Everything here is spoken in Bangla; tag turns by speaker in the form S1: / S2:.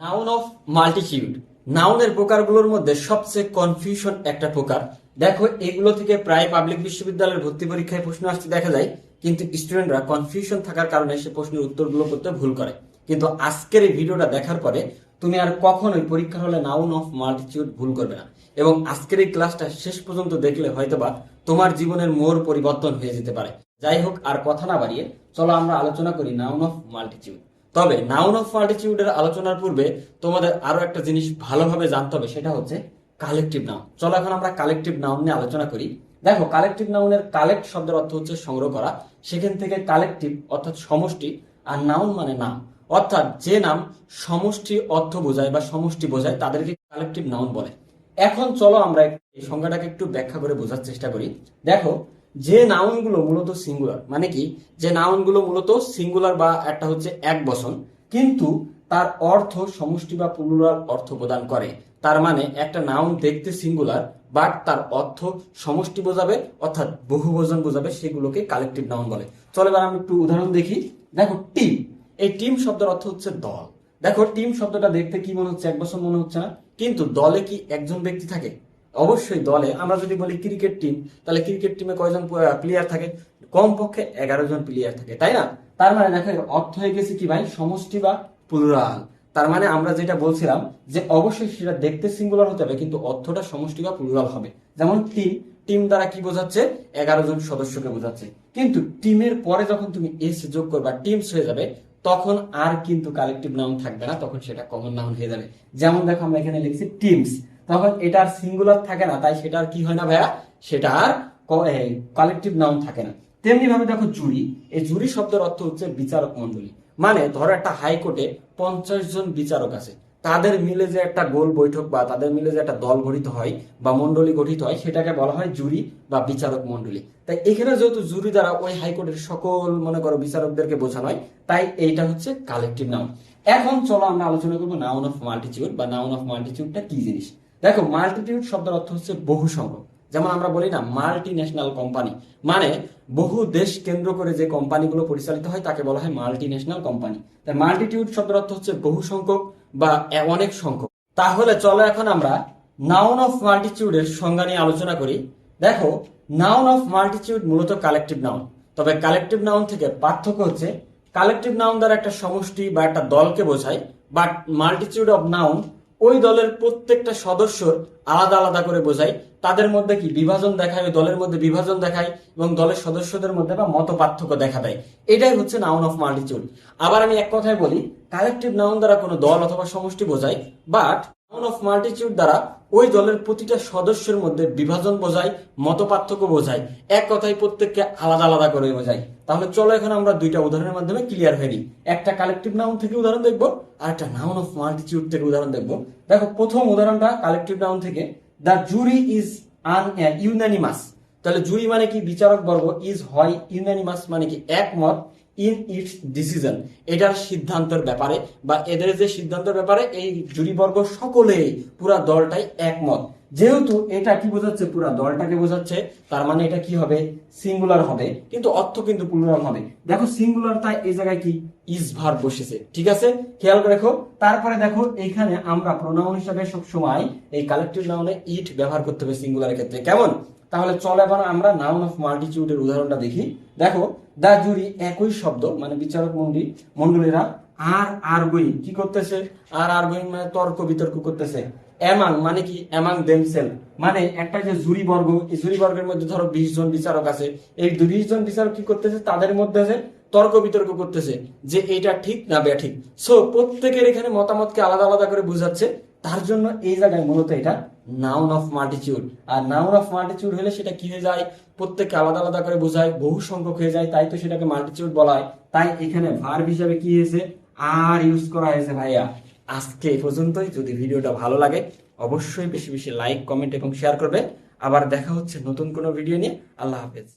S1: নাউন অফ মাল্টিটিউড নাউনের প্রকারগুলোর মধ্যে সবচেয়ে কনফিউশন একটা প্রকার। দেখো, এগুলো থেকে প্রায় পাবলিক বিশ্ববিদ্যালয়ের ভর্তি পরীক্ষায় প্রশ্ন আসতে দেখা যায়, কিন্তু স্টুডেন্টরা কনফিউশন থাকার কারণে সে প্রশ্নের উত্তরগুলো করতে ভুল করে। কিন্তু আজকের এই ভিডিওটা দেখার পরে তুমি আর কখনোই পরীক্ষার হলে নাউন অফ মাল্টিটিউড ভুল করবে না। এবং আজকের এই ক্লাসটা শেষ পর্যন্ত দেখলে হয়তোবা তোমার জীবনের মোড় পরিবর্তন হয়ে যেতে পারে। যাই হোক, আর কথা না বাড়িয়ে চলো আমরা আলোচনা করি নাউন অফ মাল্টিটিউড তবে নাউন অফ মাল্টিটিউডের আলোচনার পূর্বে তোমাদের আরও একটা জিনিস ভালোভাবে জানতে হবে, সেটা হচ্ছে কালেকটিভ নাউন চলো এখন আমরা কালেকটিভ নাউন নিয়ে আলোচনা করি। দেখো কালেকটিভ নাউনের কালেক্ট শব্দের অর্থ হচ্ছে সংগ্রহ করা। সেখান থেকে কালেকটিভ অর্থাৎ সমষ্টি আর নাউন মানে নাম। অর্থাৎ যে নাম সমষ্টি অর্থ বোঝায় বা সমষ্টি বোঝায়, তাদেরকে কালেকটিভ নাউন বলে। এখন চলো আমরা এই সংজ্ঞাটাকে একটু ব্যাখ্যা করে বোঝার চেষ্টা করি। দেখো যে নাউনগুলো মূলত সিঙ্গুলার মানে কি? যে নাউনগুলো মূলত সিঙ্গুলার বা একটা হচ্ছে এক বসন কিন্তু তার অর্থ সমষ্টি বা প্লুরাল অর্থ প্রদান করে। তার মানে একটা নাউন দেখতে সিঙ্গুলার বাট তার অর্থ সমষ্টি বোঝাবে, অর্থাৎ বহু বহুবচন বোঝাবে, সেগুলোকে কালেকটিভ নাউন বলে। চলো এবার আমি একটু উদাহরণ দেখি। দেখো টিম এই টিম শব্দের অর্থ হচ্ছে দল। দেখো টিম শব্দটা দেখতে কি মনে হচ্ছে? এক বছর মনে হচ্ছে না। কিন্তু দলে কি একজন ব্যক্তি থাকে? অবশ্যই দলে। আমরা যদি বলি ক্রিকেট টিম, তাহলে ক্রিকেট টিমে কয়জন প্লেয়ার থাকে? কমপক্ষে এগারো জন প্লেয়ার থাকে, তাই না? তার মানে দেখো অর্থ হয়ে গেছে কি ভাই? সমষ্টি বা প্লুরাল। তার মানে আমরা যেটা বলছিলাম যে অবশ্যই সেটা দেখতে সিঙ্গুলার হতে হবে, কিন্তু অর্থটা সমষ্টি বা প্লুরাল হবে। যেমন টিম টিম দ্বারা কি বোঝাচ্ছে? এগারো জন সদস্যকে বোঝাচ্ছে। কিন্তু টিমের পরে যখন তুমি এস যোগ করবা টিমস হয়ে যাবে, তখন আর কিন্তু কালেকটিভ নাউন থাকবে না, তখন সেটা কমন নাউন হয়ে যাবে। যেমন দেখো, আমরা এখানে লিখছি টিমস তখন এটা আর সিঙ্গুলার থাকে না, তাই সেটা আর কি হয় না ভাইয়া? সেটা আর কালেকটিভ নাউন থাকে না। তেমনি ভাবে দেখো জুরি এই জুরি শব্দের অর্থ হচ্ছে বিচারক মন্ডলী মানে ধরো একটা হাইকোর্টে পঞ্চাশ জন বিচারক আছে। তাদের মিলে যে একটা গোল বৈঠক বা তাদের মিলে যে একটা দল গঠিত হয় বা মন্ডলী গঠিত হয়, সেটাকে বলা হয় জুরি বা বিচারক মন্ডলী তাই এখানে যেহেতু জুরি দ্বারা ওই হাইকোর্টের সকল, মনে করো, বিচারকদেরকে বোঝানো হয়, তাই এইটা হচ্ছে কালেকটিভ নাউন এখন চলো আমরা আলোচনা করব নাউন অফ মাল্টিটিউড বা নাউন অফ মাল্টিটিউডটা কি জিনিস? দেখো মাল্টিটিউড শব্দের অর্থ হচ্ছে বহু সংখ্যক যেমন আমরা বলি না মাল্টি ন্যাশনাল কোম্পানি মানে বহু দেশ কেন্দ্র করে যে কোম্পানিগুলো পরিচালিত হয়, তাকে বলা হয় মাল্টি ন্যাশনাল কোম্পানি তাই মাল্টিটিউড শব্দের অর্থ হচ্ছে বহু সংখ্যক বা অনেক সংখ্যক। তাহলে চলো এখন আমরা নাউন অফ মাল্টিটিউডের সংজ্ঞা নিয়ে আলোচনা করি। দেখো নাউন অফ মাল্টিটিউড মূলত কালেকটিভ নাউন তবে কালেকটিভ নাউন থেকে পার্থক্য হচ্ছে কালেকটিভ নাউন দ্বারা একটা সমষ্টি বা একটা দলকে বোঝায় বাট মাল্টিটিউড অফ নাউন ওই দলের প্রত্যেকটা সদস্য আলাদা আলাদা করে বোঝায়। তাদের মধ্যে কি বিভাজন দেখায়, ওই দলের মধ্যে বিভাজন দেখায় এবং দলের সদস্যদের মধ্যে বা মত পার্থক্য দেখা দেয়। এটাই হচ্ছে নাউন অফ মাল্টিচুড আবার আমি এক কথায় বলি কালেকটিভ নাউন দ্বারা কোনো দল অথবা সমষ্টি বোঝায় বাট নাউন অফ মাল্টিটিউড দ্বারা ওই দলের প্রতিটা সদস্যের মধ্যে বিভাজন বোঝায় মত পার্থক্য বোঝায়। এক কথায় প্রত্যেককে আলাদা আলাদা করে বোঝায়। তাহলে চলো এখন আমরা দুইটা উদাহরণের মাধ্যমে ক্লিয়ার হয়ে একটা কালেকটিভ নাউন থেকে উদাহরণ দেখব, আর একটা নাউন অফ মাল্টিটিউড থেকে উদাহরণ দেখব। দেখো, প্রথম উদাহরণটা কালেকটিভ নাউন থেকে the jury is an unanimous তাহলে জুরি মানে কি? বিচারক বর্গ ইজ হয় ইউনানিমাস মানে কি? একমত ইন ইটস ডিসিশন এটার সিদ্ধান্তের ব্যাপারে বা এদের যে সিদ্ধান্তের ব্যাপারে এই জুরি বর্গ সকলেই পুরা দলটাই একমত। যেহেতু এটা কি বোঝাচ্ছে? পুরা দলটাকে বোঝাচ্ছে, তার মানে এটা কি হবে? সিঙ্গুলার হবে। কিন্তু অর্থ কিন্তু প্লুরাল হবে। দেখো সিঙ্গুলার তাই এই জায়গায় কি? ইজ ভার বসেছে। ঠিক আছে? খেয়াল করে দেখো তারপরে দেখো এইখানে আমরা প্রোনাউন হিসাবে সব সময় এই কালেকটিভ নাউনে ইট ব্যবহার করতে হবে সিঙ্গুলারের ক্ষেত্রে। কেমন? তাহলে চল এবার আমরা নাউন অফ মাল্টিটিউডের উদাহরণটা দেখি। দেখো, দা জুরি একই শব্দ মানে বিচারক মন্ডলী, মন্ডলীরা, আর আর গোয়িং কি করতেছে? আর আর গোয়িং মানে তর্ক, বিতর্ক করতেছে। এমাং মানে কি? এমাং দেমসেল মানে একটা যে জুরি বর্গ, এই জুরি বর্গের মধ্যে ধরো বিশ জন বিচারক আছে। এই বিশ জন বিচারক কি করতেছে? তাদের মধ্যে আছে, তর্ক, বিতর্ক করতেছে যে এটা ঠিক না, বে ঠিক। সো প্রত্যেকের এখানে মতামতকে আলাদা আলাদা করে বুঝাচ্ছে। তার জন্য এই জায়গায় মূলত এটা নাউন অফ মাল্টিটিউড আর নাউন অফ মাল্টিটিউড হলে সেটা কি হয়ে যায়? প্রত্যেককে আলাদা আলাদা করে বোঝায়, বহু সংখ্যক হয়ে যায়, তাই তো সেটাকে মাল্টিটিউড বলা হয়। তাই এখানে ভার্ব হিসাবে কি হয়েছে? আর ইউজ করা হয়েছে ভাইয়া। আজকে এই পর্যন্তই। যদি ভিডিওটা ভালো লাগে, অবশ্যই বেশি বেশি লাইক কমেন্ট এবং শেয়ার করবে। আবার দেখা হচ্ছে নতুন কোনো ভিডিও নিয়ে। আল্লাহ হাফেজ।